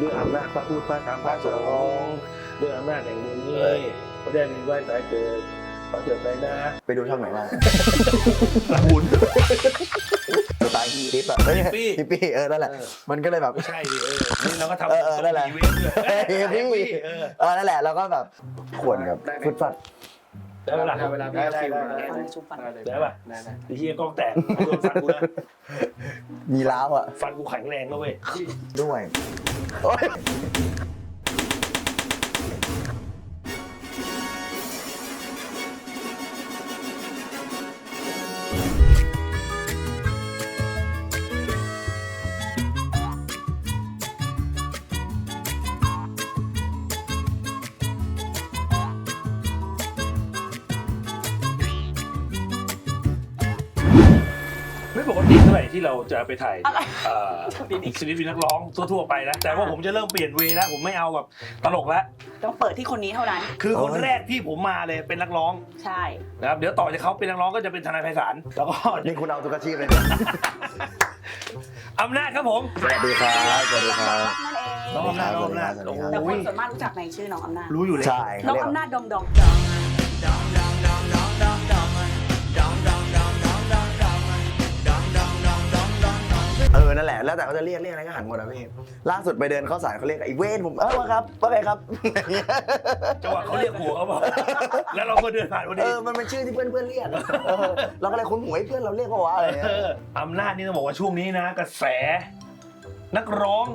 ด้วยอำนาจพระพูดพระธรรมพระสงฆ์ด้วยอำนาจแห่งบุญนี้พระได้มีไหว้ตายเกิดขอเกิดไปนะ ไปดูช่องไหนมาบุญสไตล์ฮิปอะเอ้ยฮิปปี้ฮิปปี้เออนั่นแหละเออมันก็เลยแบบไม่ใช่ดิเออนี่เราก็ทำเออเออนั่นแหละอีเวนต์ด้วยเออฮิปปี้เออเออนั่นแหละแล้วก็แบบขวนกับฟุตฟัด ได้เวลาเวลาได้ได้ได้ได้ได้ชุบฟันได้ป่ะได้ได้ไอ้เหี้ยกล้องแตกโดนฟันกูนะมีล้าวอะ ฟันกูแข็งแรงนะเว้ยด้วย ท่าไหร่ที่เราจะไปถ่ายอะไรเอ่อชีวิตนักร้องทั่วๆไปนะแต่ว่าผมจะเริ่มเปลี่ยนเวย์แล้วผมไม่เอาแบบตลกแล้ว ต้องเปิดที่คนนี้เท่านั้น คือคนแรกที่ผมมาเลยเป็นนักร้องใช่นะครับเดี๋ยวต่อจากเขาเป็นนักร้องก็จะเป็นทนายไพศาลแล้วก็ นี่คุณเอาทุกอาชีพเลยเนี่ยอำนาจครับผม สวัสดีครับสวัสดีครับ นั่นเองน้องอำนาจน้องอำนาจสวัสดีครับแต่คนส่วนมากรู้จักในชื่อน้องอำนาจรู้อยู่เลย ใช่น้เขาองเรียกอำนาจดองดองเออ นั่นแหละแล้วแต่เขาจะเรียกเรียกอะไรก็หันหมดนะพี่ล่าสุดไปเดินเข้าสารเขาเรียกไอ้เวนผมเออว่าครับว่าไงครับจังหวะเขาเรียกหัวเขาบอกแล้วเราก็เดินผ่านพอเอดีอมันเป็นชื่อที่เพื่อนเพื่อนๆเรียกเออเราก็เลยคุ้นหูให้เพื่อนเราเรียกว่าอะไรเอเงี้ยออำนาจนี่ต้องบอกว่าช่วงนี้นะ กระแส นักร้อง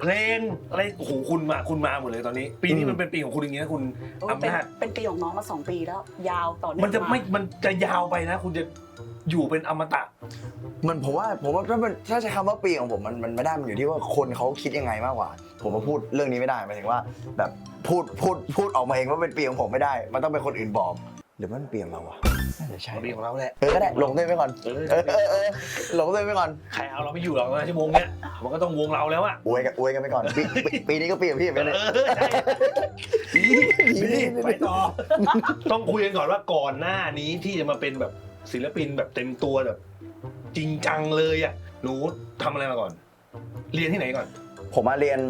เพลงอะไรโอ้โหคุณมาคุณมาหมดเลยตอนนี้ ปีนี้มันเป็นปีของคุณอย่างนี้นะคุณโอ้ยอำเป็นนาจเป็นปีของน้องมาสองปีแล้ว ยาวต่อเนื่องมันจะไม่ามันจะยาวไปนะ คุณจะอยู่เป็นอมตะ มันผมว่าผมว่าถ้ามันถ้าใช้คำว่าปีของผมมันมันไม่ได้มันอยู่ที่ว่าคนเขาคิดยังไงมากกว่า ผมมาพูดเรื่องนี้ไม่ได้หมายถึงว่า แบบพูดพูดพูดออกมาเองว่าเป็นปีของผมไม่ได้ มันต้องเป็นคนอื่นบอกหรือว่ามันปีของเราวะ น่าจะใช่ปีของเราแหละเออก็ได้ลงด้วยไปก่อนเออเออเออเออลงด้วยไปก่อนใครเอาเราไม่อยู่หรอกนะชั่วโมงเนี้ยมันก็ต้องวงเราแล้วอะอวยกันอวยกันไปก่อนปีปีปีนี้ก็ปีของพี่เหมือนกันเลยเออใช่ดีดีไปต่อ ต้องคุยกันก่อนว่าก่อนหน้านี้ที่จะมาเป็นแบบศิลปินแบบเต็มตัวแบบ จริงจังเลยอะหนูทำอะไรมาก่อน เรียนที่ไหนก่อน ผมมาเรียน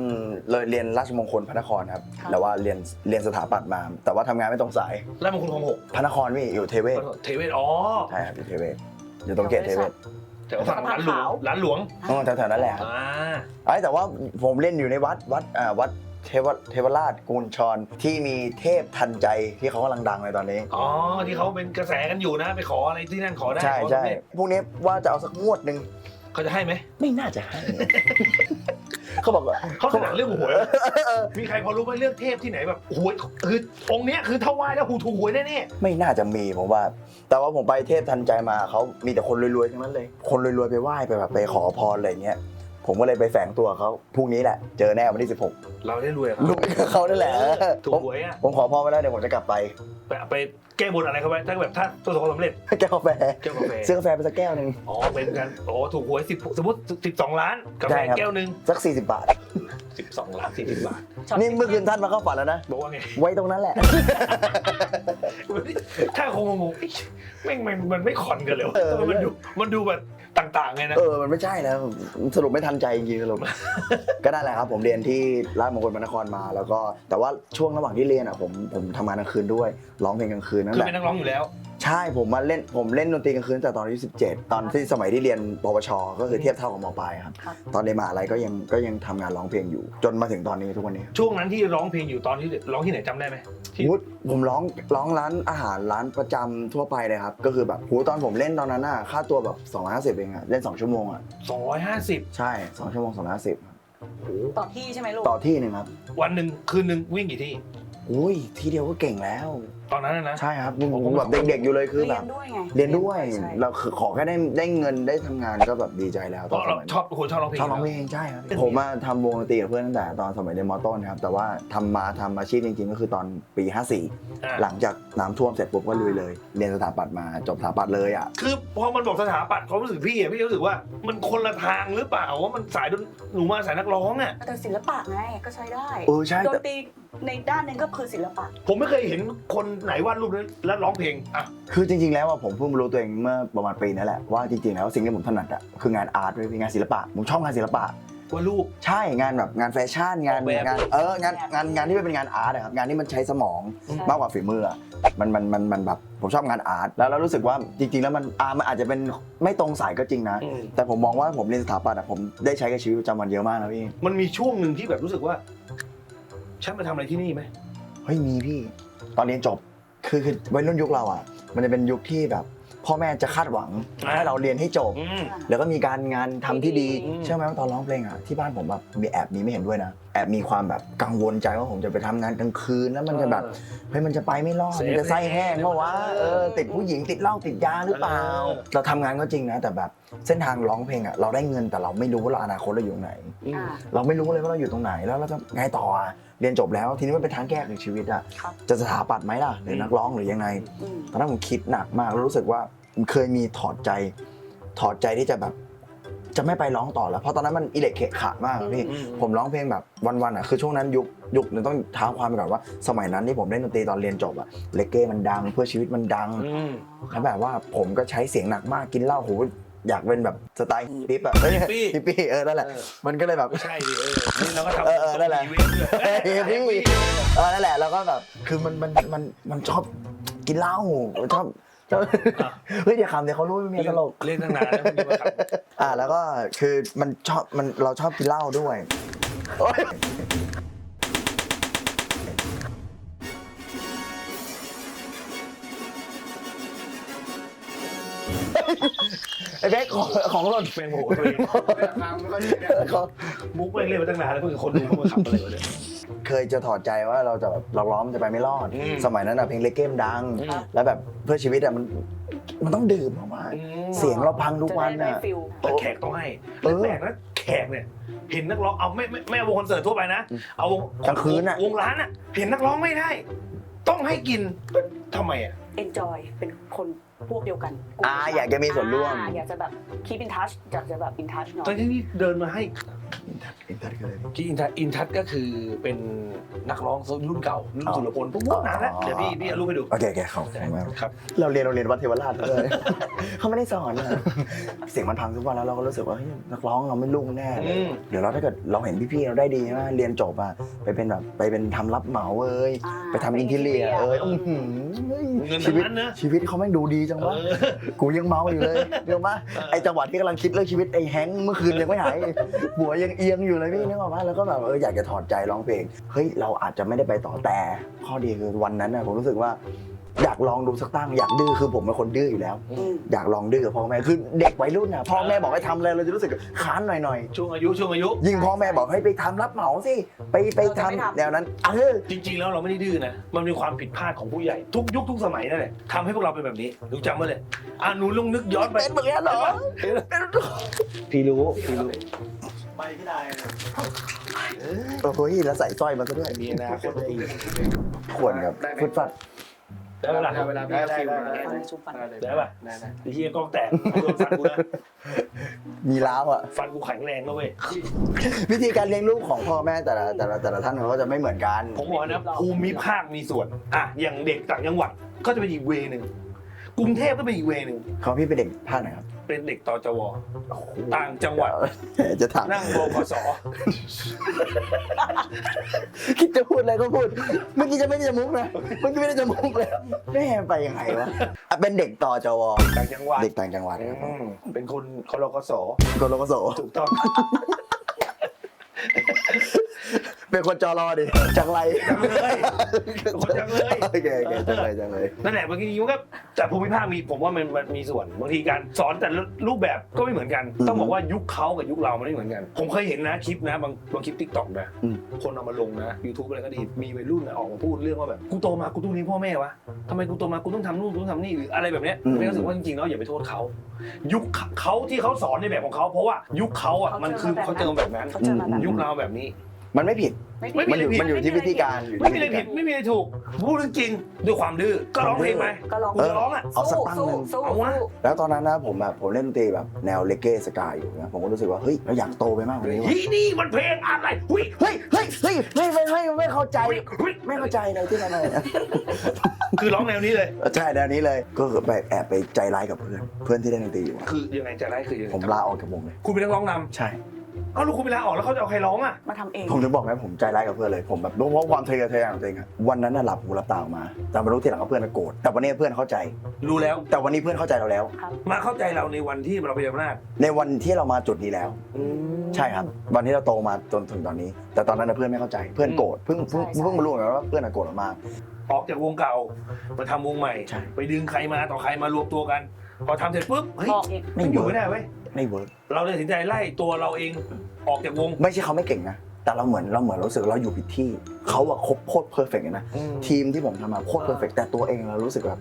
เลยเรียนราชมงคลพระนครครับ แต่ว่าเรียนเรียนสถาปัตย์มา แต่ว่าทำงานไม่ตรงสายแล้วมันคุณของหกพระนครพี่อยู่เทเวศเทเวศอ๋อใช่ครับอยู่เทเวศอยู่ตรงเกตเทเวศแถวฝั่งร้านหลวงร้านหลวงอ๋อแถวๆนั้นแหละครับ อ่าไอ้ยแต่ว่าผมเล่นอยู่ในวัดวัดอ่าวัดเทวเทวราชกุลชรที่มีเทพทันใจที่เขากำลังดังเลยตอนนี้ อ๋อที่เขาเป็นกระแสกันอยู่นะ ไปขออะไรที่นั่นขอได้ใช่ขอใช่สำเร็จพวกนี้ว่าจะเอาสักงวดหนึ่งเขาจะให้ไหมไม่น่าจะให้ เขาบอกว่าเขาถนัดเรื่องหวยมีใครพอรู้ไหมเรื่องเทพที่ไหนแบบหวยคือองค์เนี้ยคือถ้าไหว้แล้วหูถูกหวยแน่ไม่น่าจะมีผมว่า แต่ว่าผมไปเทพทันใจมาเขามีแต่คนรวยๆทั้งนั้นเลย คนรวยๆไปไหว้ไปแบบไปขอพรอะไรเงี้ย ผมก็เลยไปแฝงตัวเขาพรุ่งนี้แหละ เจอแน่วันที่ 16ๆเราได้รวยกับรวยกับเขานั่นแหละถูกผมหวยอะผมขอพรไปแล้วเดี๋ยวผมจะกลับไปไปไปแก้บนอะไรเขาไปถ้าแบบถ้าประสบความสำเร็จแก้วกาแฟแก้วกาแฟซื้อกาแฟไปสักแก้วหนึ่ง อ๋อเป็นกันอ๋อถูกหวยสิบสมมติสิบสองล้านกาแฟใช่ครับ แก้วหนึ่งสัก 40 บาท สิบสองล้านสี่สิบบาทช็ตนี่เมื่อคืนท่านมาเข้าฝันแล้วนะ บอกว่าไง ไว้ตรงนั้นแหละ ถ้าคงงงๆเอ๊ะแม่งมันมันไม่คอนกันเลยวะเออ ทำไมมันดูมันดูแบบ ต่างๆไงนะ เออ มันไม่ใช่แล้วสรุปไม่ทันใจจริงๆสรุป ก็นั่นแหละครับ ผมเรียนที่ราชมงคลพระนครมา แล้วก็แต่ว่าช่วงระหว่างที่เรียนอะผมผมทำงานกลางคืนด้วยร้องเพลงกลางคืนนั่นคือแหละ เป็นนักร้องอยู่แล้ว ใช่ผมมาเล่นผมเล่นดนตรีกลางคืนตั้งแต่ตอนอายุ17 ตอนที่สมัยที่เรียนปวช ก็คือเทียบเท่ากับมปลายครับ ครับ ตอนเรียนมหาลัยก็ยังก็ยังทำงานร้องเพลงอยู่ จนมาถึงตอนนี้ทุกวันนี้ช่วงนั้นที่ร้องเพลงอยู่ตอนที่ร้องที่ไหนจำได้ไหม ที่ วุฒผมร้องร้องร้านอาหารร้านประจำทั่วไปเลยครับ ก็คือแบบโหตอนผมเล่นตอนนั้นน่ะค่าตัวแบบ250เองอะเล่น 2 ชั่วโมงอะสองร้อยห้าสิบใช่ 2 ชั่วโมง250ครับต่อที่ใช่ไหมลูก ต่อที่หนึ่งครับวันหนึ่งคืนหนึ่งวิ่งกี่ที่ อุ้ยทีเดียวก็เก่งแล้ว ตอนนั้นนะนะ ใช่ครับผมแบบเด็กๆอยู่เลยคือเรีแบยบ นด้วยไงเรียนด้วยใช่เราคือขอแค่ได้ได้เงินได้ทำงานก็แบบดีใจแล้วเพตอนราะสเรามัยชอบโหชอบร้องเพลงชอบร้องเพลงใช่ครับผมมาทำวงดนตรีกับเพื่อนตั้งแต่ตอนสมัยเรียนมต้นครับแต่ว่าทำมาทำอาชีพจริงๆ ก็คือตอนปี54อ่าหลังจากน้ำท่วมเสร็จปุ๊บก็ลุยเลย เรียนสถาปัตย์มาจบสถาปัตย์เลยอะ คือพอมันบอกสถาปัตย์ความรู้สึกพี่อะพี่รู้สึกว่ามันคนละทางหรือเปล่าว่ามันสายดนหนูมาสายนักร้องอะแต่ศิลปะไงก็ใช้ได้เออใช่ดแต่นตรีในด้านหนึงก็คือศิลปะ ผมไม่เคยเห็นคนไหนวาดรูปแล้วร้องเพลงอะคือจริง ๆ แล้วอะผมเพิ่งมารู้ตัวเองเมื่อประมาณปีนั่นแหละว่าจริงๆแล้วสิ่งที่ผมถนัดอะคืองานอาร์ตเว้ยเป็นงานศิลปะผมชอบงานศิลปะว่าลูกใช่งานแบบงานแฟชั่นงานออกแบบ งานเอองานงานงานที่มันเป็นงานอาร์ตนะครับงานที่มันใช้สมองใช่ มากกว่าฝีมืออะมันมันมันมันแบบผมชอบงานอาร์ตแล้วเรารู้สึกว่าจริง ๆ แล้วมันอามันอาจจะเป็นไม่ตรงสายก็จริงนะ อืมแต่ผมมองว่าผมเรียนสถาปัตย์อะผมได้ใช้กับชีวิตประจำวันเยอะมากนะพี่มันมีช่วงหนึ่งที่แบบรู้สึกว่า ฉันมาทำอะไรที่นี่ไหมเฮ้ยมีพี่ ตอนเรียนจบคือคือวัยรุ่นยุคเราอะ มันจะเป็นยุคที่แบบ พ่อแม่จะคาดหวังให้เราเรียนให้จบ อืม แล้วก็มีการงานทำที่ดี อืม เชื่อไหมว่าตอนร้องเพลงอะที่บ้านผมแบบมีแอบมีไม่เห็นด้วยนะแอบมีความแบบกังวลใจว่าผมจะไปทำงานกลางคืนแล้วมันจะแบบเฮ้ยมันจะไปไม่รอดเสพมันจะไส้แห้งเพราะว่าเออติดผู้หญิงติดเหล้าติดยาหรือเปล่า เออ เราทำงานก็จริงนะ แต่แบบเส้นทางร้องเพลงอะเราได้เงินแต่เราไม่รู้ว่าเราอนาคตเราอยู่ไหนอืมอ่า เราไม่รู้เลยว่าเราอยู่ตรงไหนแล้วเราจะไงต่ออะเรียนจบแล้วทีนี้มันเป็นทางแก้ของชีวิตอะครับ จะสถาปัตย์ไหมล่ะหรือนักร้องหรือยังไง อืม ตอนนั้นผมคิดหนักมากแล้วรู้สึกว่าผมเคยมีถอดใจ ถอดใจที่จะแบบ จะไม่ไปร้องต่อแล้ว เพราะตอนนั้นมันอิเล็กเขะขะมากอะพี่อืมผมร้องเพลงแบบวันๆอะคือช่วงนั้นยุคยุคนึงต้องเท้าความไปก่อนว่า สมัยนั้นที่ผมเล่นดนตรีตอนเรียนจบอะเลเก้มันดังเพื่อชีวิตมันดัง อืม แล้วแบบว่าผมก็ใช้เสียงหนักมากกินเหล้าโหอยากเป็นแบบสไตล์ฮิปปี้อะเอ้ยฮิปปี้ ฮิปปี้เออนั่นแหละเออ มันก็เลยแบบ ไม่ใช่ดิเออนี่เราก็ทำเออเออนั่นแหละ อีเวนต์ด้วยเฮ้ยพี่เออนั่นแหละแล้วก็แบบคือมันมันมันมันชอบกินเหล้ามันชอบชอบ เฮ้ยเดี๋ยวคำเดี๋ยวเขารู้ว่าเมียตลกเล่นตั้งนานแล้วคุณจะมาขับอ่าแล้วก็คือมันชอบมันเราชอบกินเหล้าด้วยโอ๊ยไอ้เบ๊กของของหล่นแม่งโมโหตัวเองของมุกแม่งเล่นมาตั้งนานแล้วเพิ่งคนดูเขามาขับอะไรวะเนี่ย เคยจะถอดใจว่าเราจะแบบเราร้องจะไปไม่รอด อืมสมัยนั้นอะเพลงเลเก้มดังอืมแล้วแบบเพื่อชีวิตอะมันมันต้องดื่มมากๆเสียงเราพังทุกวันจะได้อะได้ฟิล แต่แขกต้องให้เออแปลกนะแขกเนี่ย เห็นนักร้องเอาไม่ไม่ไม่เอาวงคอนเสิร์ตทั่วไปนะ เอาวงกลางคืนน่ะ วงร้านอะ เห็นนักร้องไม่ได้ ต้องให้กินทำไมอะ enjoy เป็นคนพวกเดียวกันลุ่มอ่าเดีวกันอยากจะมีส่วนร่วม อ่าอยากจะแบบ keep in touch อยากจะแบบ in touch หน่อตอนยที่นี่เดินมาให้ อินเทอร์คืออะไรที่อินทัศอินทัศก็คือเป็นนักร้องรุ่นเก่ารุ่นอ๋อสุรพลพวกพวกนานแล้วอ๋อ เดี๋ยวพี่พี่เอารูปให้ดูโอเคโอเคขอบคุณมากครับ เราเรียนโรงเรียนวัดเทวราชเลย เขาไม่ได้สอนอะเสียงมันพังทุกวันแล้วเราก็รู้สึกว่าเฮ้ยนักร้องเราไม่รุ่งแน่เลยอืม เดี๋ยวเราถ้าเกิดเราเห็นพี่ๆเราได้ดีใช่ไหมเรียนจบอะไปเป็นแบบไปเป็นทำรับเหมาเอ้ยอ่าไปทำอินทีเรียเอ้ยอื้อหือเงินชีวิตทั้งนั้นนะ ชีวิตเขาแม่งดูดีจังเอวะอกูยังเมาอยู่เลยเดี๋ยวมาเออไอจังหวะที่กำลังคิดเรื่องชีวิตไอแฮงค์เมื่อคืนยังไม่หายหัวยังเอียงอยู่เลยพี่นึกออกปะแล้วก็แบบเอออยากจะถอดใจร้องเพลงเฮ้ยเราอาจจะไม่ได้ไปต่อแต่ข้อดีคือวันนั้นน่ะผมรู้สึกว่า อยากลองดูสักตั้งอยากดื้อคือผมเป็นคนดื้ออยู่แล้วอืมอยากลองดื้อกับพ่อแม่คือเด็กวัยรุ่นน่ะพ่อแม่บอกให้ทำอะไรเราจะรู้สึกค้านหน่อยช่วงอายุช่วงอายุ ๆยิ่งพ่อแม่บอกให้ไปทำรับเหมาสิไปไปทำแนวนั้นเออ จริง ๆ แล้วเราไม่ได้ดื้อนะ มันเป็นความผิดพลาดของผู้ใหญ่ ทุกยุคทุกสมัยนั่นแหละทำให้พวกเราเป็นแบบนี้รู้จำไว้เลยอะหนูลองนึกย้อนไปเป็นเหมือนกันเหรอพี่รู้พี่รู้ โอ้ยแล้วใส่สร้อยมาซะด้วยมีอนาคตดีขวนกับฟุตฟัดได้เวลาเวลาพี่ฟิวมาฟันชุบฟันได้ป่ะได้ได้ไอ้เฮียกล้องแตกโดนฟันกูนะมีล้าวอะฟันกูแข็งแรงนะเว้ยวิธีการเลี้ยงลูกของพ่อแม่แต่ละแต่ละแต่ละท่านเขาก็จะไม่เหมือนกัน ผมบอกนะภูมิภาคมีส่วนอะอย่างเด็กต่างจังหวัดก็จะเป็นอีกเวย์หนึ่ง กรุงเทพก็เป็นอีกเวย์หนึ่งเขาพี่เป็นเด็กภาคไหนครับเป็นเด็กตจวต่างจังหวัด จะถามนั่งบกสคิดจะพูดอะไรก็พูด เมื่อกี้จะไม่ได้จะมุกนะเมื่อกี้ไม่ได้จะมุกเลยแม่ไปยังไงวะอะเป็นเด็กต่อจวต่างจังหวัดเด็กต่างจังหวัดอืมเป็นคนคลกสคนโลกโสถูกต้อง เป็นคนจอรอดิจังไรคนจังเลย โอเคโอเคจังเลยจังเลยนั่นแหละบางทีมันก็แต่ภูมิภาคมีผมว่ามันมันมีส่วนบางทีการสอนแต่ละรูปแบบก็ไม่เหมือนกันอืมต้องบอกว่ายุคเขากับยุคเรามันไม่เหมือนกัน ผมเคยเห็นนะคลิปนะบางบางคลิปทิกตอกนะอืม คนเอามาลงนะยูทูบอะไรก็ดีมีวัยรุ่นน่ะออกมาพูดเรื่องว่าแบบกูโตมากูต้องเลี้ยงพ่อแม่วะทำไมกูโตมากูต้องทำนู่นกูต้องทำนี่หรืออะไรแบบเนี้ยไม่รู้สึกว่าจริงๆแล้วอย่าไปโทษเขายุคเขาที่เขาสอนในแบบของเขาเพราะว่ายุคเขาอะมันคือเขาเจอมาแบบนั้น เขาเจอมาแบบยุคนั้นเราแบบนี้ มันไม่ผิด ไม่มีมันอยู่ผิดมันอยู่ที่วิธีการอยู่ไม่มีอะไรผิดไม่มีอะไรถูกพูดเรื่องจริงด้วยความดื้อก็ร้องเพลงไปก็ลอง กูจะร้องอะ เอาสักตั้งหนึ่ง สู้เอาวะ สู้ แล้วตอนนั้นนะผมแบบผมเล่นดนตรีแบบแนวเลเก้สกายอยู่นะผมก็รู้สึกว่าเฮ้ยเราอยากโตไปมากกว่านี้ว่ะเฮ้ยนี่มันเพลงอะไรหุ้ยเฮ้ยเฮ้ยเฮ้ยไม่ไม่ไม่ไม่เข้าใจ หุ้ยหุ้ยไม่เข้าใจเลยที่ทำไมคือร้องแนวนี้เลย ใช่แนวนี้เลยก็คือไปแอบไปใจร้ายกับเพื่อนเพื่อนที่เล่นดนตรีอยู่อะคือยังไงจะได้คือยังไงผมลาออกจากวงเลย คุณเป็นนักร้องนใช่ำ เอาลูกคุณไปลาออกแล้วเขาจะเอาใครร้องอะ มาทำเอง ผมถึงบอกไหมผมใจร้ายกับเพื่อนเลยผมแบบรู้เพราะความทะเยอทะยานของตัวเองอะวันนั้นน่ะหลับหูหลับตาออกมา แต่มารู้ทีหลังว่าเพื่อนน่ะโกรธแต่วันนี้เพื่อนเข้าใจ รู้แล้วแต่วันนี้เพื่อนเข้าใจเราแล้ว มาเข้าใจเราในวันที่เราเป็นอำนาจในวันที่เรามาจุดนี้แล้ว ใช่ครับ วันที่เราโตมาจนถึงตอนนี้ แต่ตอนนั้นนะเพื่อนไม่เข้าใจเพื่อนโกรธเพิ่งเพิ่งใช่ใช่ เพิ่งมารู้เหมือนกันว่าเพื่อนน่ะโกรธเรามาก ออกจากวงเก่ามาทำวงใหม่ ใช่ ไปดึงใครมาต่อใครมารวมตัวกัน พอทำเสร็จปุ๊บเฮ้ยบอกอีก ไม่ไม่เวิอยู่ร์กไม่ได้เว้ย ไม่เวิร์กเราเลยตัดสินใจไล่ตัวเราเองออกจากวง ไม่ใช่เขาไม่เก่งนะ แต่เราเหมือนเราเหมือนรู้สึกเราอยู่ผิดที่ เขาอะครบโคตรเพอร์เฟกต์เลยนะ ทีมที่ผมทำมาโคตรเพอร์เฟกต์แต่ตัวเองเรารู้สึกแบบ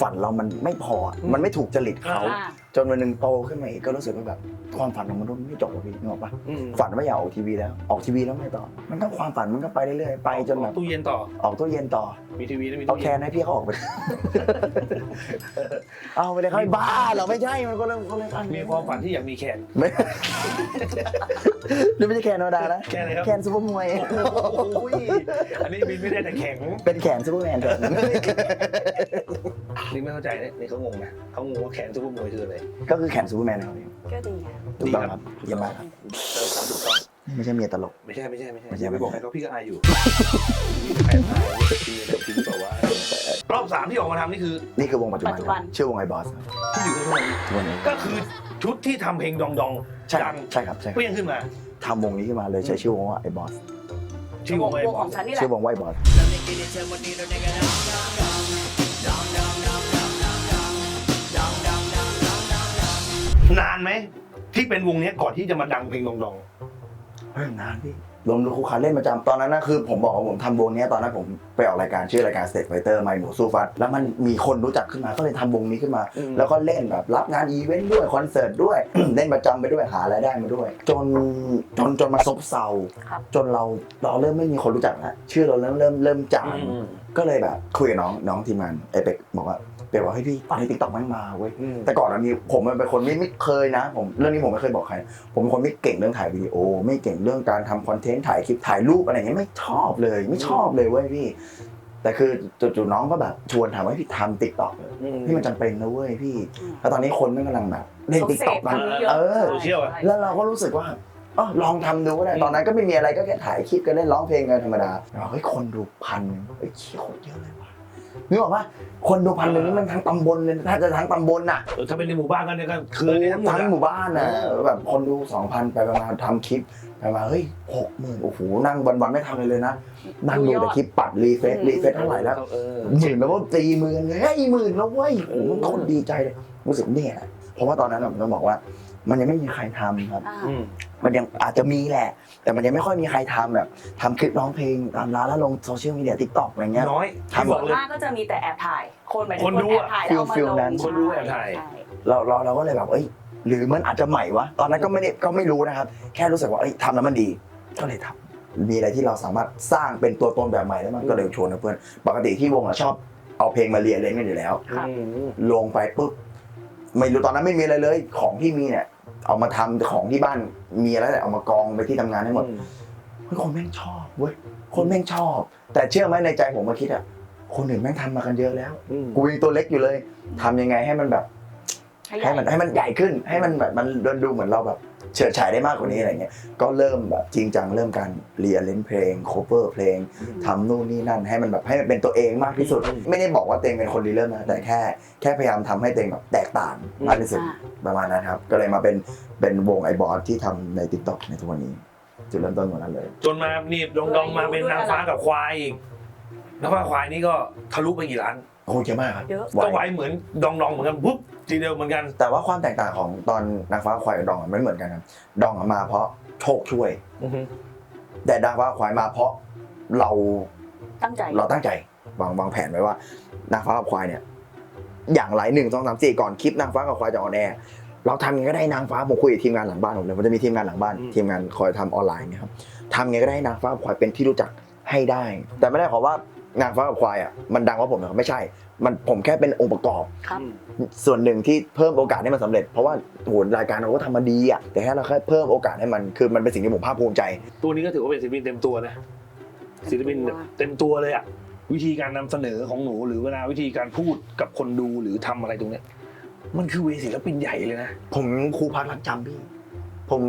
ฝันเรามันไม่พออะอืมมันไม่ถูกจริตเขา อ่า จนวันหนึ่งโตขึ้นมาอีกก็รู้สึกว่าแบบความฝันของมนุษย์ไม่จบอะพี่นึกออกปะอืมฝันว่าอยากออกทีวีแล้ว ออกทีวีแล้วไม่ต่อ มันก็ความฝันมันก็ไปเรื่อยๆไปจนแบบตู้เย็นต่อ ออกตู้เย็นต่อ มีทีวีแล้วมีเอาตู้แคเย็นนให้พี่เขาออกไป เอาไปเลยเขาบ้าเหราไม่ใช่ มันก็เริ่มก็เลยอันมีความฝันที่อยากมีแขน ไม่ นี่ไม่ใช่แคนธรรมดานะแขนอะไรครับ แคนซูเปอร์มวย โอ้ยอันนี้บินไม่ได้แต่แข็งเป็นแขนซูเปอร์แมนเถอะ นี่ไม่เข้าใจเนี่ยนี่เขางงนะเขางงว่าแขนซุปเปอร์มวยคืออะไรก็คือแขนซูเปอร์แมนนะครับพี่ก็ดีไงถูกต้องดีคครัรับบเยี่ยมมากครับเออถูกต้องไม่ใช่เมียตลก ไม่ใช่ไม่ใช่ไม่ใช่ไม่ใช่ ไม่บอกใครเขาพี่ก็อายอยู่ใครอายว่าจะตีอะไรจริงเปล่าวะรอบสามที่ออกมาทำนี่คือนี่คือวงปัจจุบันปัจจุบันชื่อวงไอ้บอสครับที่อยู่ในทุกวันนี้ทุกวันนี้ก็คือชุดที่ทำเพลงดองดองใช่ดังใช่ครับใช่คเปรับรี้ยงขึ้นมาทำวงนี้ขึ้นมาเลยใช้ชื่อวงว่าไอ้บอสชื่อวงไอ้วงของฉันนี่แหละชื่อวงว่าไอ้บอส นานไหมที่เป็นวงเนี้ยก่อนที่จะมาดังเพลงดองดองเฮ้ยนานพี่รวมดูครูขาเล่นประจำตอนนั้นนะคือ ผมบอกว่าผมทำวงเนี้ยตอนนั้นผมไปออกรายการชื่อรายการ State Fighter ไมหมูสู้ฟัดแล้วมันมีคนรู้จักขึ้นมาก็เลยทำวงนี้ขึ้นมา แล้วก็เล่นแบบรับงานอีเวนต์ด้วยคอนเสิร์ตด้วย เล่นประจำไปด้วยหารายได้มาด้วย จนจนจนมาซบเซาครับจนเราเราเริ่มไม่มีคนรู้จักแล้วชื่อเราเริ่มเริ่มเริ่มจาง ก็เลยแบบคุยกับน้องน้องทีมงานไอเป็กบอกว่าเป็กบอกให้ยพี่ตอนนี้ติ๊กต็อกมันมาเว้ยแต่ก่อนอันนี้ผมมันเป็นคนไม่ไม่เคยนะ ผมเรื่องนี้ผมไม่เคยบอกใคร ผมเป็นคนไม่เก่งเรื่องถ่ายวิดีโอ ไม่เก่งเรื่องการทำคอนเทนต์ถ่ายคลิปถ่ายรูปอะไรอย่างเงี้ยไม่ชอบเลย ไม่ชอบเลยเว้ยพี่ แต่คือจู่ๆน้องก็แบบชวนถามว่าพี่ทำติ๊กต็อกพี่มันจำเป็นนะเว้ยพี่อืมแล้วตอนนี้คนมันกำลังแบบเล่นติ๊กต็อกเขามันเสพทางนี้เยอะ เออ โซเชียลอะ แล้วเราก็รู้สึกว่า อ๋อลองทำดูก็ได้ ตอนนั้นก็ไม่มีอะไรก็แค่ถ่ายคลิปกันเล่นร้องเพลงกันธรรมดาเราเฮ้ยคนดูพันหนึ่งเฮ้ยขี้คนเยอะเลยว่ะนึกออกปะคนดูพันหนึ่งนี่มันทั้งตำบลเลยถ้าจะทั้งตำบลน่ะ เออถ้าเป็นในหมู่บ้านกันเนี่ยก็คืออันนี้ทั้งหมดทั้งอะ หมู่บ้านน่ะเออแบบคนดูสองพันไปประมาณทำคลิปไปมาเฮ้ยหกหมื่นโอ้โหนั่งวันๆไม่ทำอะไรเลยนะนั่งดูแต่คลิปปัดรีเฟซรีเฟซเท่าไหร่แล้วเออหมื่นแล้วก็ตีหมื่นเลยเฮ้ยหมื่นแล้วเว้ยโอ้โหมันคนดีใจเลยรู้สึกเนี่ยแหละเพราะว่าตอนนั้นผมต้องบอกว่า มันยังไม่มีใครทำครับ อ่า อืม มันยังอาจจะมีแหละ แต่มันยังไม่ค่อยมีใครทำแบบทำคลิปร้องเพลงตามร้านแล้วลงโซเชียลมีเดียทิกตอกอะไรเงี้ย น้อยทำที่บอกเลย มากก็จะมีแต่แอบถ่าย คนหมายถึคงนคนดูแออะบถ่ายแล้วเอามาฟิลลๆงนั้นคนดูแอบถ่าย ใช่ เราเราเราก็เลยแบบเอ้ยหรือมันอาจจะใหม่วะตอนนั้นก็ไม่ได้ก็ไม่รู้นะครับ แค่รู้สึกว่าเอ้ยทำแล้วมันดี ก็เลยทำมีอะไรที่เราสามารถสร้างเป็นตัวตนแบบใหม่แล้วมันก็เลยชวนเพื่อนปกติที่วงอะชอบเอาเพลงมาเรียนเล่นกันอยู่แล้วครับอืมลงไปปุ๊บไม่รู้ตอนนั้นไม่มีอะไรเลยของที่มีเนี่ย เอามาทำของที่บ้านมีอะไรแต่เอามากองไปที่ทำงานให้หมดเฮ้ยคนแม่งชอบเว้ยคนแม่งชอบ แต่เชื่อไหมในใจผมมาคิดอะคนอื่นแม่งทำมากันเยอะแล้วอืมกูยังตัวเล็กอยู่เลยทำยังไงให้มันแบบ ให้มันให้มันใหญ่ขึ้น ให้มันแบบมันดูเหมือนเราแบบ เฉิดฉายได้มากกว่านี้อะไรเงี้ยก็เริ่มแบบจริงจังเริ่มการเรียนเล่นเพลงโคเวอร์เพลงทำนู่นนี่นั่นให้มันแบบให้มันเป็นตัวเองมากที่สุด ไม่ได้บอกว่าเตงเป็นคนรีเริ่มนะแต่แค่แค่พยายามทำให้เตงแบบแตกต่างมากที่สุดอ่าประมาณนั้นครับ ก็เลยมาเป็นเป็นวงไอบอสที่ทำใน t ิ k t o k ในทุกวันนี้จุดเริ่มต้นของนั้นเลย จนมานี่ดองดองมาเป็นนางฟ้ากับควายอีกนางฟ้าควายนี่ก็ทะลุไปกี่ล้าน โอ้เยอะมากครับเยอะก็ไวไว้เหมือนดองดองเหมือนกันปุ๊บทีเดียวเหมือนกันแต่ว่าความแตกต่างของตอนนางฟ้าควายกับดองอะไม่เหมือนกันครับดองอะมาเพราะโชคช่วยแต่นางฟ้าควายมาเพราะเราตั้งใจ เราตั้งใจวางวางแผนไว้ว่านางฟ้ากับควายเนี่ย อย่างไรหนึ่งสองสามสี่ก่อนคลิปนางฟ้ากับควายจะออนแอร์เราทำยังไงก็ได้นางฟ้าผมคุยกับทีมงานหลังบ้านผมเลยมันจะมีทีมงานหลังบ้านอืมทีมงานคอยทำออนไลน์เนี่ยครับทำยังไงก็ได้ให้นางฟ้ากับควายเป็นที่รู้จักให้ได้ แต่ไม่ได้ขอว่า นางฟ้ากับควายอะมันดังเพราะผมนะครับไม่ใช่ มันผมแค่เป็นองค์ประกอบ ครับ ส่วนหนึ่งที่เพิ่มโอกาสให้มันสำเร็จ เพราะว่าโหรายการเราก็ทำมาดีอะแต่แค่เราแค่เพิ่มโอกาสให้มันคือมันเป็นสิ่งที่ผมภาคภูมิใจ ตัวนี้ก็ถือว่าเป็นศิลปินเต็มตัวนะศิลปินแบบเต็มตัวเลยอะวิธีการนำเสนอของหนูหรือเวลาวิธีการพูดกับคนดูหรือทำอะไรตรงเนี้ยมันคือเวศิลปินใหญ่เลยนะ ผมครูพักรักจำพี่ ผม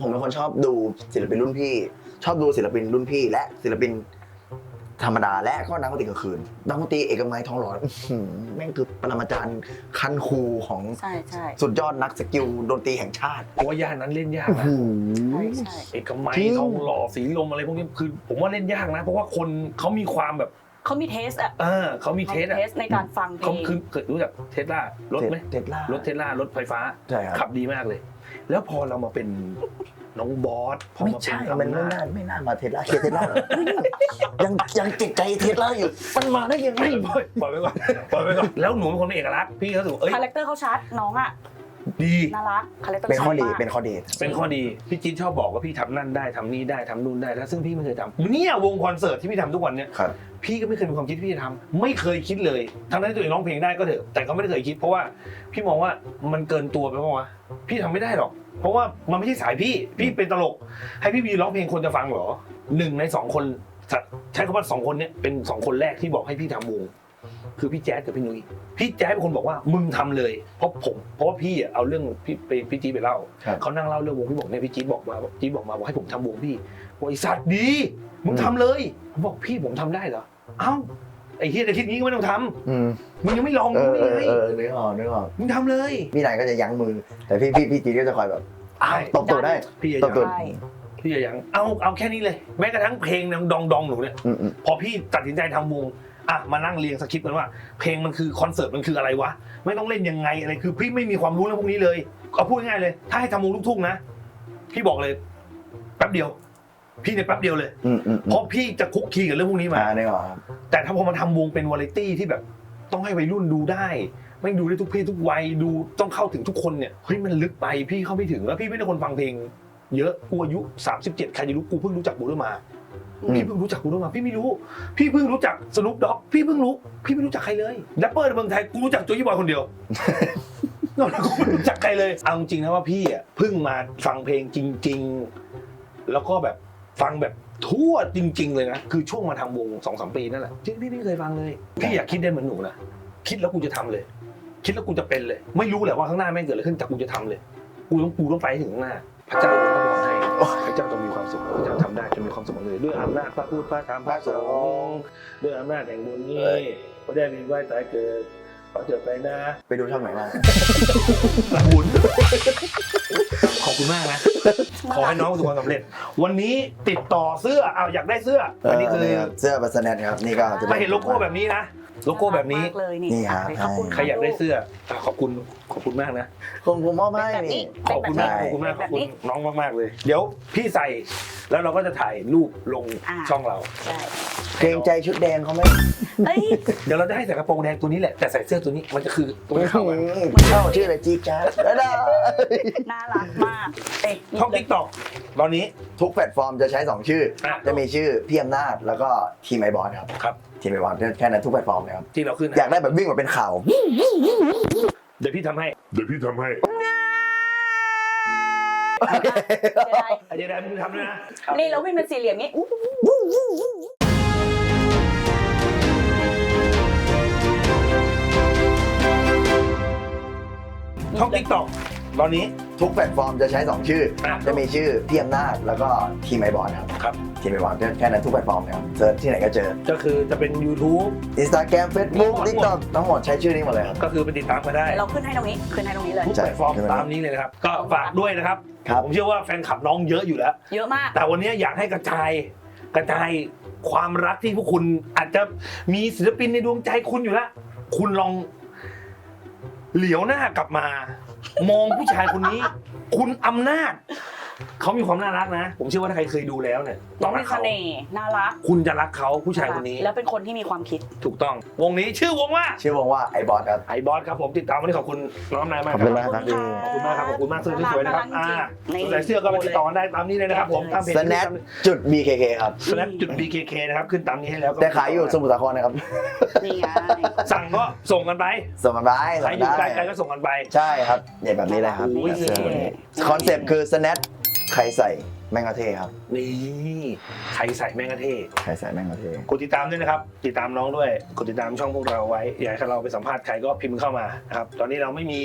ผมเป็นคนชอบดูศิลปินรุ่นพี่ ชอบดูศิลปินรุ่นพี่ และศิลปิน ธรรมดาและก็นักดนตรีกลางคืนนักดนตรีเอกมัยทองหล่ออื้อหือแม่งคือปรมาจารย์คันครูของใช่ใช่สุดยอดนักสกิลดนตรีแห่งชาติผมว่าย่านนั้นเล่นยากโอ้นะโหใช่ใช่ เอกมัยจริง ทองหล่อสีลมอะไรพวกนี้คือผมว่าเล่นยากนะ เพราะว่าคนเขามีความแบบ เขามีเทสอะเออเขามีเทสขาอะเทสในการฟังเพลเขางคือเคยรู้จักเทสลารถไหมเทสลารถเทสลารถไฟฟ้า ใช่ครับ ขับดีมากเลย แล้วพอเรามาเป็น น้องบอสพอไม่มาเป็นใช่มันไม่อำน่านาจไม่น่ามาเทสลาเคลียร์เทสลายังยังติดใจเทสลาอยู่ มันมาได้ยังไงปล่อยปล่อยไปก่อนปล่อยไปก่อนแล้วหนูเป็นคนมีเอกลักษณ์พี่เขาถือเอ้ย คาแรคเตอร์เขาชัดน้องอะ ดีน่ารักคาแรคเตอร์เป็นชัดข้อดีมากเป็นข้อดีเป็นข้อดีพี่จิ๊ดชอบบอกว่าพี่ทำนั่นได้ทำนี่ได้ทำนู่นได้แล้วซึ่งพี่ไม่เคยทำเนี่ยวงคอนเสิร์ตที่พี่ทำทุกวันเนี่ยครับ พี่ก็ไม่เคยมีความคิดที่พี่จะทำไม่เคยคิดเลยทั้งนั้นที่ตัวเองร้องเพลงได้ก็เถอะแต่ก็ไม่ได้เคยคิด เพราะว่าพี่มองว่ามันเกินตัวไปเพราะว่าพี่ทำไม่ได้หรอก เพราะว่ามันไม่ใช่สายพี่พี่เป็นตลก ให้พี่บีร้องเพลงคนจะฟังเหรอหนึ่งในสองคนใช้คำว่าสองคนเนี้ยเป็นสองคนแรกที่บอกให้พี่ทำวง คือพี่แจ๊ดกับพี่นุ้ยพี่แจ๊ดเป็นคนบอกว่ามึงทำเลย เพราะผมเพราะว่าพี่อะเอาเรื่องพี่ไปพี่จี๊ดไปเล่าครับเขานั่งเล่าเรื่องวงพี่บอกเนี่ยพี่จี๊ดบอกมาจี๊ดบอกมาบอกให้ผมทำวงพี่บอกไอสัตว์ดีมึงทำเลยผมบอกพี่ผมทำได้เหรอเอ้าไอ้เฮียแต่คิดงี้ก็ไม่ต้องทอืมำมึงยังไม่ลองเอมึงอไม่เออไงเออนึกออกนึกออกมึงทำเลยพี่นายก็จะยั้งมือ แต่พี่พี่พี่จีก็จะคอยแบบใช่ตบตัวได้พี่อย่าตบตัวยังใช่พี่อย่ายังเอาเอาแค่นี้เลย แม้กระทั่งเพลงดองดองๆหนูเนี่ยอืมอืมพอพี่ตัดสินใจทำวง อะมานั่งเรียงสคริปต์กันว่า เพลงมันคือคอนเสิร์ตมันคืออะไรวะไม่ต้องเล่นยังไงอะไรคือพี่ไม่มีความรู้เรื่องพวกนี้เลยเอาพูดง่ายๆเลย ถ้าให้ทำวงลูกทุ่งนะพี่บอกเลยแป๊บเดียว พี่ในยแป๊บเดียวเลยอืมอืมอืเพมราะพี่จะคุกคีกับเรื่องพวกนี้มา อ่านึกออกครับแต่ถ้าพอมาทำวงเป็นวาไรตี้ที่แบบ ต้องให้วัยรุ่นดูได้ไม่งดูได้ทุกเพศทุกวัยดูต้องเข้าถึงทุกคนเนี่ยเฮ้ยมันลึกไปพี่เข้าไม่ถึงแล้วพี่ไม่ได้คนฟังเพลง เยอะกูอายุ 37ใครจะรู้กูเพิ่งรู้จักบูเดอร์มาอืม พี่เพิ่งรู้จักบูเดอร์มาพี่ไม่รู้ พี่เพิ่งรู้จักสนุปด็อก พี่เพิ่งรู้ พี่ไม่รู้จักใครเลยแรปเปอร์ในเมืองไทยกูรู้จักโจยี่บอยคนเดียวนอกนั้นกูไม่รู้จักใครเลยเอาจริงๆนะว่าพี่อะเพิ่งมาฟังเพลงจริง ๆ แล้วก็แบบฟังแบบทั่วจริง ๆ เลยนะคือช่วงมาทำวงสองสามปีนั่นแหละจริงพี่ไม่เคยฟังเลยพี่อยากคิดได้เหมือนหนูนะคิดแล้วกูจะทำเลย คิดแล้วกูจะเป็นเลย ไม่รู้แหละว่าข้างหน้าแม่งเกิดอะไรขึ้นแต่กูจะทำเลย กูต้องกูต้องไปให้ถึงข้างหน้า พระเจ้าอวยพรให้พระเจ้าต้องมีความ สุขพระเจ้าทำได้จะมีความสุขเลยด้วยอำนาจพระพูดพระธรรมพระสงฆ์ด้วยอำนาจแห่งบุญนี้พระได้มีไหว้ตายเกิดขอเกิดไปนะ ไปดูช่องไหนมารักบุญขอบคุณมากนะ ขอให้น้องประสบความสำเร็จ วันนี้ติดต่อเสื้ออ้าวอยากได้เสื้อเออันอนี้คือนี่ครับเสื้อบัสแนทครับนี่ก็จะมาเห็นโลโก้แบบนี้นะ โลโก้แบบนี้ มากเลยนี่นี่ครับขอบคุณใครอยากได้เสื้ออะขอบคุณขอบคุณมากนะ ผมผมมอบให้แบบนี้นี่ขอบคุณมากขอบคุณมากขแบอบบคุณนี้ น้องมากๆเลย เดี๋ยวพี่ใส่แล้วเราก็จะถ่ายรูปลงอ่า ช่องเรา ใช่เกรงใจชุดแดงเขาไหมเอ้ย เดี๋ยวเราจะให้ใส่กระโปรงแดงตัวนี้แหละแต่ใส่เสื้อตัวนี้มันจะคือตัวนี้เข้ากันเข้าชื่ออะไรจีจ้าแล้วได้น่ารักมากเอ๊ะช่องทิกตอกตอนนี้ ทุกแพลตฟอร์มจะใช้ 2 ชื่อ อะ จะมีชื่อพี่อำนาจแล้วก็ทีมไอบอสครับ ครับ ทีมไอบอสแค่นั้นทุกแพลตฟอร์มเลยครับที่เราขึ้นอยากได้แบบวิ่งแบบเป็นข่าว เดี๋ยวพี่ทำให้เดี๋ยวพี่ทำให้เสียดายอาจารย์พี่ทำด้วยนะนี่เราวิ่งเป็นสี่เหลี่ยมนี้อู้ช่องทิกตอกตอนนี้ ทุกแพลตฟอร์มจะใช้ 2 ชื่ออะจะมีชื่อพี่อำนาจแล้วก็ทีมไอบอสครับครับ ทีมไอบอสแค่นั้นทุกแพลตฟอร์มเลยครับเซิร์ชที่ไหนก็เจอ ก็คือจะเป็น YouTube Instagram Facebook มีหมด TikTok ทั้งหมดใช้ชื่อนี้หมดเลยครับ ก็คือไปติดตามกันได้เดี๋ยวเราขึ้นให้ตรงนี้ ขึ้นให้ตรงนี้เลย ทุกใช่แพลตฟอร์มขึ้นมาตามนี้เลยนะครับ ก็ฝากด้วยนะครับ ครับ ผมเชื่อว่าแฟนคลับน้องเยอะอยู่แล้ว เยอะมาก แต่วันนี้อยากให้กระจายกระจายความรักที่พวกคุณอาจจะมีศิลปินในดวงใจคุณอยู่แล้ว คุณลองเหลียวหน้ากลับมา มองผู้ชายคนนี้ คุณอำนาจ เขามีความน่ารักนะ ผมเชื่อว่าถ้าใครเคยดูแล้วเนี่ยน้องรัมีกเสเขาน่ห์น่ารักคุณจะรักเขาผู้ชายคนนี้ แล้วเป็นคนที่มีความคิด ถูกต้อง วงนี้ชื่อวงว่าชื่อวงว่าไอบอสครับ ไอบอสครับผมติดตามวันนี้ขอบคุณน้องนายมากขอบคุณมากครับขอบคุณมากครับ ขอบคุณมากเสื้อสวยๆนะครับ อ่านี่ใส่เสื้อก็ไปติดต่อกันได้ตามนี้เลยนะครับผมตามเพจ Snap จุด BKK ครับ snap จุด bkk นะครับ ขึ้นตามนี้ให้แล้วก็แต่ขายอยู่สมุทรสาครนะครับนี่ไง สั่งก็ส่งกันไปส่งมาได้ใครส่งอยู่ใกได้ล้ๆก็ส่งกันไป ใช่ครับเนี่ยแบบนี้เลยครับโอ้ย คอนเซ็ปต์คือ snap ใครใส่แมงกะเทครับนี่ใครใส่แม่งกะเท่ใครใส่แมงกะเทกดติดตามด้วยนะครับ ติดตามน้องด้วยกดติดตามช่องพวกเราไว้อยากให้เราไปสัมภาษณ์ใครก็พิมพ์เข้ามานะครับตอนนี้เราไม่มี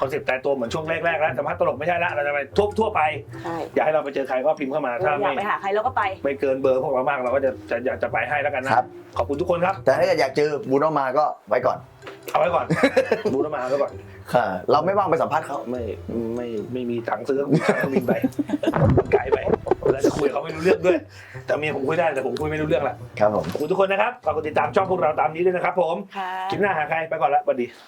คอนเซปต์ตายตัวเหมือนช่วงแรกๆแล้วสัมภาษณ์ตลกไม่ใช่ละเราจะไปทั่วทั่วไป ใช่อยากให้เราไปเจอใครก็พิมพ์เข้ามาถ้าอยาไม่กไปหาใครเราก็ไป ไม่เกินเบอร์พวกเรามากเราก็จะจะอยากจะไปให้แล้วกันนะครับ ขอบคุณทุกคนครับ แต่ถ้าเกิดอยากเจอบูโนมาก็ไว้ก่อน เอาไว้ก่อน บูธมาไว้ก่อน ค่ะ เราไม่ว่างไปสัมภาษณ์เขา ไม่ไม่ไม่มีตังค์ซื้อเครื่องบินไปไกลไปแล้วจะคุยกับเขาไม่รู้เรื่องด้วย แต่เมียผมคุยได้แต่ผมคุยไม่รู้เรื่องละครับผม ขอบคุณทุกคนนะครับฝากกดติดตามช่องพวกเราตามนี้ด้วยนะครับผมค่ะ คลิปหน้าหาใครไปก่อนละสวัสดี